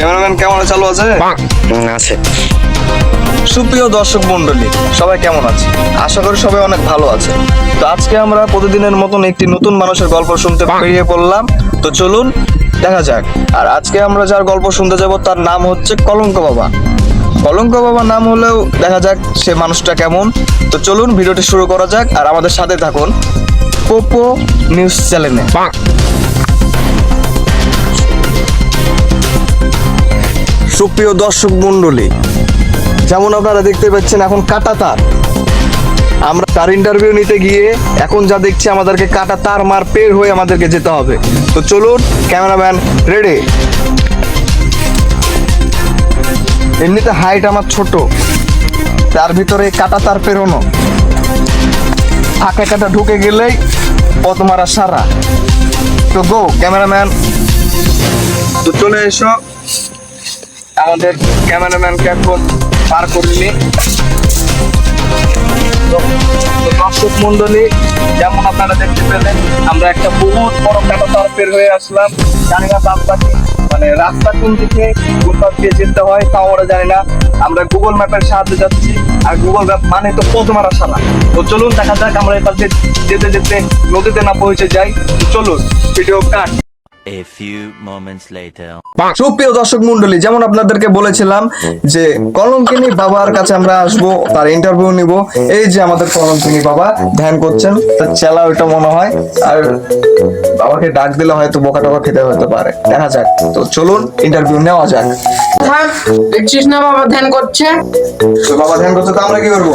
Cameraman camera চালু আছে? আছে। সুপ্রিয় দর্শক মন্ডলী সবাই কেমন আছে? আশা করি সবাই অনেক ভালো আছে। তো আজকে আমরা প্রতিদিনের মতন একটি নতুন মানুষের গল্প শুনতে বেরিয়ে পড়লাম। তো চলুন দেখা যাক। আর আজকে আমরা যার গল্প শুনতে যাব তার নাম হচ্ছে কলঙ্ক বাবা। কলঙ্ক বাবা নাম হলেও দেখা যাক সে মানুষটা কেমন। তো চলুন ভিডিওটি শুরু করা যাক। আর আমাদের সাথে থাকুন পোপো নিউজ চ্যানেলে। সুপ্রিয় দর্শক মণ্ডলী, যেমন আপনারা দেখতে পাচ্ছেন এখন কাটা তার। আমরা তার ইন্টারভিউ নিতে গিয়ে এখন যা দেখছি আমাদেরকে কাটা তার মার পের হয়ে আমাদেরকে যেতে হবে। তো চলুন, ক্যামেরাম্যান রেডি? এমনিতে হাইট আমার ছোট, তার ভিতরে কাটা তার পেরোনো। ফাঁকা কাটা ঢুকে গেলেই পথ মারা সারা। তো গো ক্যামেরাম্যান। তো চলে এসো। আমাদের ক্যামেরাম্যানকে এখন পার করিনি দর্শক মন্ডলী যেমন আপনারা দেখতে পেলেন, আমরা একটা বহুত বড় কাটা পের হয়ে আসলাম। জানি না রাস্তা কি মানে রাস্তা কোন দিকে, কোন পাশ দিয়ে যেতে হয়, তাও আমরা জানি না। আমরা গুগল ম্যাপের সাহায্যে যাচ্ছি, আর গুগল ম্যাপ মানে তো পথ মারা সারা তো চলুন, দেখা যাক আমরা এবার যেতে যেতে নদীতে না পৌঁছে যাই। চলুন video cut A few moments later. সুপ্রিয় দর্শক মন্ডলী যেমন আপনাদেরকে বলেছিলাম যে কলঙ্কিনী বাবার কাছে আমরা আসব তার ইন্টারভিউ নিব। এই যে আমাদের কলঙ্কিনী বাবা ধ্যান করছেন তার চেলা ওইটা মনে হয় আর বাবাকে ডাক দিলে হয়তো বোকা টোকা খেতে হতে পারে। দেখা যাক। তো চলুন ইন্টারভিউ নেওয়া যাক। দেখছিস না বাবা ধ্যান করছে? তো বাবা ধ্যান করছে তো আমরা কি করব?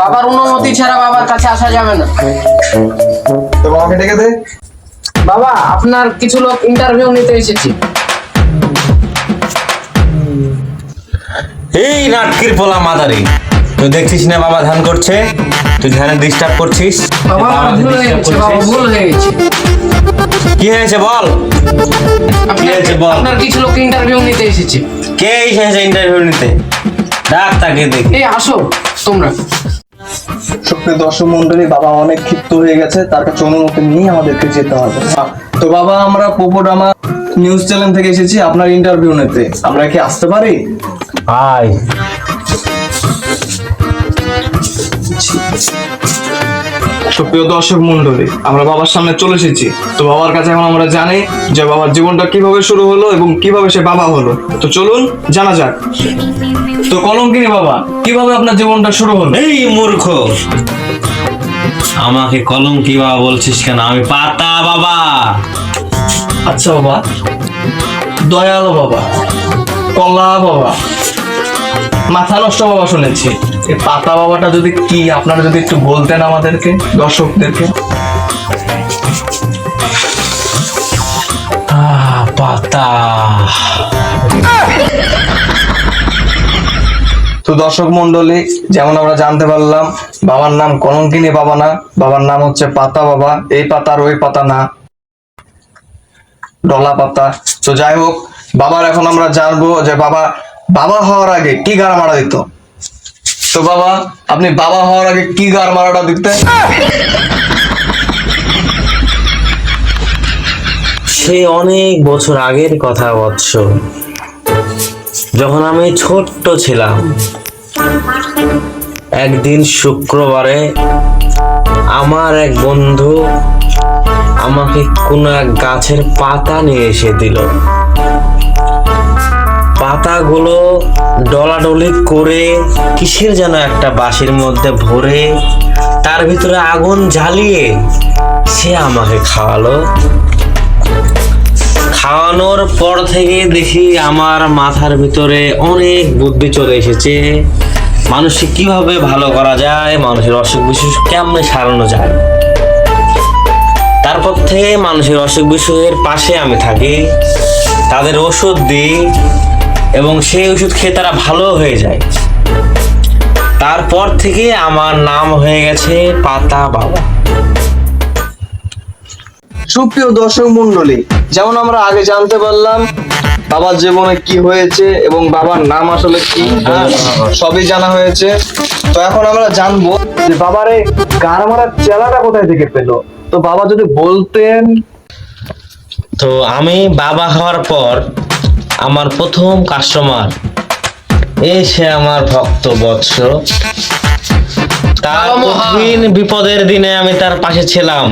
বাবার অনুমতি ছাড়া বাবার কাছে আসা যাবে না। তো বাবাকে ডেকে দে। বাবা আপনার কিছু লোক ইন্টারভিউ নিতে এসেছি। এই নাটকির পোলা মাদারি। তুই দেখছিস না বাবা ধ্যান করছে? তুই ধ্যানে ডিস্টার্ব করছিস? বাবা আমার ভুল বাবা ভুল কি হয়েছে বল? কি হয়েছে বল? আপনার কিছু লোক ইন্টারভিউ নিতে এসেছে। কে এসেছে ইন্টারভিউ নিতে? ডাক তাকে দেখি। এই আসো তোমরা। সুপ্রিয় দর্শক মন্ডলী বাবা অনেক ক্ষিপ্ত হয়ে গেছে তার কাছে অনুমতি নিয়ে আমাদেরকে যেতে হবে। তো বাবা আমরা পোপোডামা নিউজ চ্যানেল থেকে এসেছি আপনার ইন্টারভিউ নিতে। আমরা কি আসতে পারি? আয় সুপ্রিয় দর্শক মন্ডলী আমরা বাবার সামনে চলে এসেছি। তো বাবার কাছে এখন আমরা জানি যে বাবার জীবনটা কীভাবে শুরু হলো এবং কীভাবে সে বাবা হলো। তো চলুন জানা যাক। তো কলঙ্কিনী বাবা কীভাবে আপনার জীবনটা শুরু হলো? এই মূর্খ। আমাকে কলম কি বাবা বলছিস কেন? আমি পাতা বাবা। আচ্ছা বাবা দয়াল বাবা কলা বাবা। মাথা নষ্ট বাবা শুনেছি। এই পাতা বাবাটা যদি কি, আপনারা যদি একটু বলতেন আমাদেরকে, দর্শকদেরকে। তো দর্শক মন্ডলী যেমন আমরা জানতে পারলাম, বাবার নাম কলঙ্কিনী বাবা না, বাবার নাম হচ্ছে পাতা বাবা, এই পাতার ওই পাতা না। ডলা পাতা। তো যাই হোক, বাবার এখন আমরা জানব যে বাবা বাবা হওয়ার আগে কি গাড় মারা দিত? তো বাবা আপনি বাবা হওয়ার আগে কি গাড় মারাটা দিতেন সে অনেক বছর আগের কথা বৎস। যখন আমি ছোট্ট ছিলাম একদিন শুক্রবারে আমার এক বন্ধু আমাকে কোনো এক গাছের পাতা নিয়ে এসে দিল। পাতাগুলো ডলাডলি করে কিসের যেন একটা বাঁশির মধ্যে ভরে তার ভিতরে আগুন জ্বালিয়ে সে আমাকে খাওয়ালো। খাওয়ানোর পর থেকে দেখি আমার মাথার ভিতরে অনেক বুদ্ধি চলে এসেছে। মানুষকে কীভাবে ভালো করা যায়, মানুষের অসুখ বিসুখ কেমনে সারানো যায়? তারপর থেকে মানুষের অসুখ বিসুখের পাশে আমি থাকি। তাদের ওষুধ দিই। এবং সেই ওষুধ খেয়ে তারা ভালো হয়ে যায়। তারপর থেকে আমার নাম হয়ে গেছে পাতা বাবা। সুপ্রিয় দর্শক মন্ডলী যেমন আমরা আগে জানতে পারলাম বাবার জীবনে কি হয়েছে এবং বাবার নাম আসলে কি হ্যাঁ, সবই জানা হয়েছে। তো এখন আমরা জানব যে বাবারে গান মারার চেলাটা কোথায় থেকে পেল? তো বাবা যদি বলতেন। তো আমি বাবা হওয়ার পর আমার প্রথম কাস্টমার এসে আমার ভক্ত বৎস। তার কঠিন বিপদের দিনে আমি তার পাশে ছিলাম।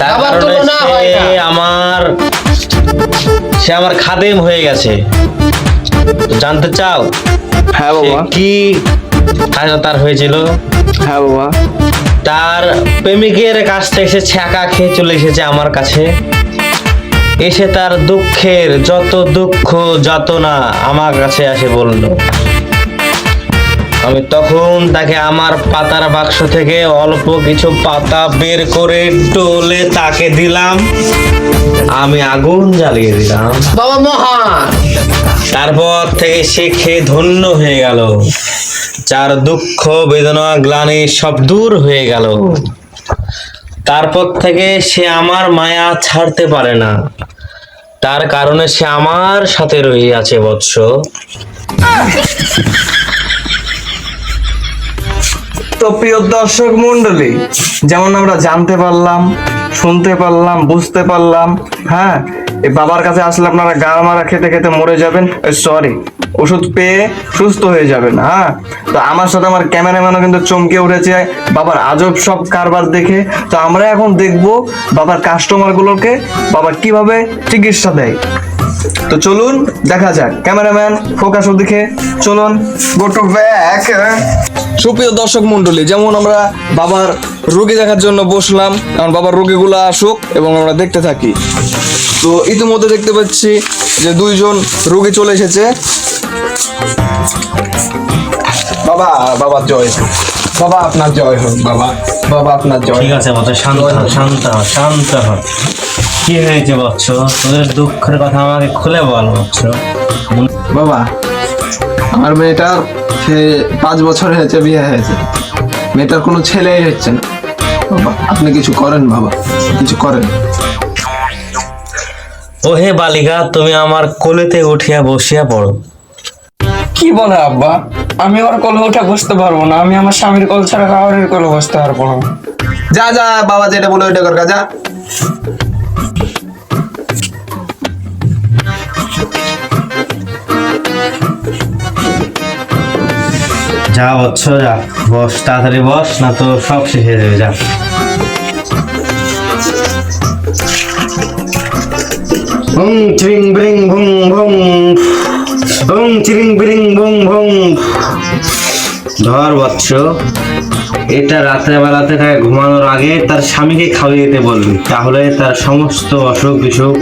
তার কারণে সে আমার সে আমার খাদেম হয়ে গেছে। জানতে চাও? হ্যাঁ বাবা। কি তার হয়েছিল? হ্যাঁ বাবা। তার প্রেমিকের কাছ থেকে সে ছ্যাঁকা খেয়ে চলে এসেছে আমার কাছে। এসে তার দুঃখের যত দুঃখ যাতনা আমার কাছে আসে বলল। আমি তখন তাকে আমার পাতার বাক্স থেকে অল্প কিছু পাতা বের করে টোলে তাকে দিলাম। আমি আগুন জ্বালিয়ে দিলাম। বাবা মহান! তারপর থেকে সে খেয়ে ধন্য হয়ে গেল। যার দুঃখ বেদনা গ্লানি সব দূর হয়ে গেল। তারপর থেকে সে আমার মায়া ছাড়তে পারে না। তার কারণে সে আমার সাথে রয়ে আছে, বৎস। তো প্রিয় দর্শক মন্ডলী যেমন আমরা জানতে পারলাম, শুনতে পারলাম, বুঝতে পারলাম হ্যাঁ? বাবার কাছে আসলে আপনারা গা মারা খেতে খেতে মরে যাবেন। সরি ওষুধ পেয়ে সুস্থ হয়ে যাবেন হ্যাঁ? তো আমার সাথে আমার ক্যামেরাম্যানও কিন্তু চমকে উঠেছে। বাবার আজব সব কারবার দেখে। তো আমরা এখন দেখব বাবার কাস্টমার গুলোকে বাবা কীভাবে চিকিৎসা দেয়। তো চলুন, দেখা যাক। ক্যামেরাম্যান, ফোকাস ওদিকে চলুন গো টু ব্যাক সুপ্রিয় দর্শক মন্ডলী যেমন আমরা বাবার রোগী দেখার জন্য বসলাম কারণ বাবার রোগীগুলো আসুক এবং আমরা দেখতে থাকি। তো ইতিমধ্যে দেখতে পাচ্ছি যে দুইজন রোগী চলে এসেছে। বাবা বাবা জয় বাবা আপনার জয় হোক বাবা। বাবা আপনার জয় ঠিক আছে বৎস শান্ত হ, শান্ত হ, শান্ত হ। কি হয়েছে বৎস? তোদের দুঃখের কথা আমাকে খুলে বল বৎস। বাবা আমার মেয়েটার সে পাঁচ বছর হয়েছে বিয়ে হয়েছে। মেয়েটার কোনো ছেলেই হচ্ছে না। বাবা আপনি কিছু করেন বাবা। কিছু করেন। ও হে বালিকা তুমি আমার কোলেতে উঠিয়া বসিয়া পড়ো। কি বলে আব্বা? আমি ওর কোলে উঠে বসতে পারব না আমি আমার স্বামীর কল ছাড়া কাউরের কোলে বসতে পারব না। যা যা বাবা যেটা বলে ওইটা কর যা। যা বৎস যা। বস তাড়াতাড়ি বস না তো সব শেষ হয়ে যাবে যা। হুম চিরিং বিরিং ভুং ভুং হুম চিরিং বিরিং বং বং। ধর বৎস, এটা রাত্রে বেলাতে তাকে ঘুমানোর আগে তার স্বামীকে খাওয়িয়ে দিতে বলবি, তাহলে তার সমস্ত অসুখ বিসুখ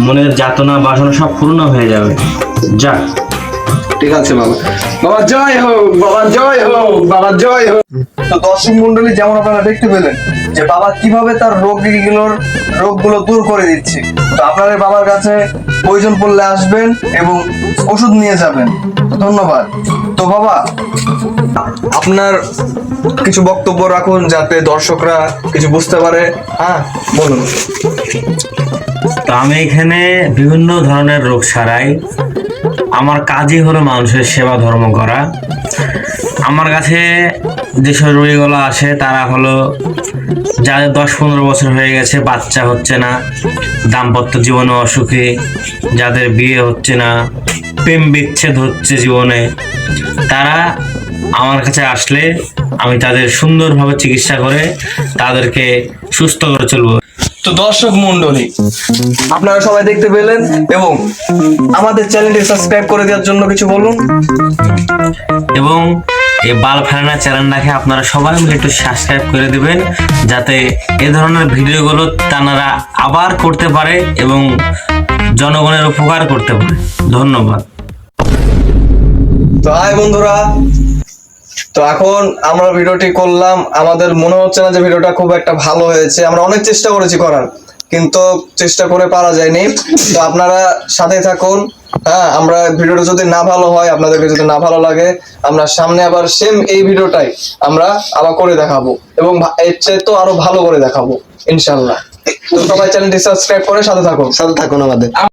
মনের যাতনা বাসনা সব পূর্ণ হয়ে যাবে। যা। ঠিক আছে বাবা। বাবা জয় হোক বাবা জয় হোক বাবা জয় হোক। তো দর্শক মন্ডলী যেমন আপনারা দেখতে পেলেন যে বাবা কীভাবে তার রোগগুলোর রোগগুলো দূর করে দিচ্ছে। তো আপনারা বাবার কাছে প্রয়োজন পড়লে আসবেন এবং ওষুধ নিয়ে যাবেন। ধন্যবাদ। তো বাবা আপনার কিছু বক্তব্য রাখুন যাতে দর্শকরা কিছু বুঝতে পারে। হ্যাঁ বলুন। তো আমি এখানে বিভিন্ন ধরনের রোগ সারাই। আমার কাজই হলো মানুষের সেবা ধর্ম করা। আমার কাছে যেসব রোগীগুলো আসে, তারা হলো যাদের দশ পনেরো বছর হয়ে গেছে, বাচ্চা হচ্ছে না, দাম্পত্য জীবনে অসুখী, যাদের বিয়ে হচ্ছে না, প্রেম বিচ্ছেদ হচ্ছে জীবনে, তারা আমার কাছে আসলে আমি তাদের সুন্দরভাবে চিকিৎসা করে তাদেরকে সুস্থ করে চলবো। তো দর্শক মন্ডলী আপনারা সবাই দেখতে পেলেন এবং আমাদের চ্যানেলটি সাবস্ক্রাইব করে দেওয়ার জন্য কিছু বলুন। এবং এই বাল ফেরানা চ্যানেলটাকে আপনারা সবাই মিলে একটু সাবস্ক্রাইব করে দিবেন যাতে এ ধরনের ভিডিওগুলো তারা আবার করতে পারে এবং জনগণের উপকার করতে পারে। ধন্যবাদ। তো হাই বন্ধুরা তো এখন আমরা ভিডিওটি করলাম, আমাদের মনে হচ্ছে না যে ভিডিওটা খুব একটা ভালো হয়েছে, আমরা অনেক চেষ্টা করেছি করার, কিন্তু চেষ্টা করে পারা যায়নি। তো আপনারা সাথে থাকুন হ্যাঁ আমরা ভিডিওটা যদি না ভালো হয়, আপনাদেরকে যদি না ভালো লাগে, আমরা সামনে আবার সেম এই ভিডিওটাই আমরা আবার করে দেখাবো, এবং এর চেয়ে তো আরও ভালো করে দেখাবো ইনশাল্লাহ তো সবাই চ্যানেলটি সাবস্ক্রাইব করে সাথে থাকুন। সাথে থাকুন আমাদের।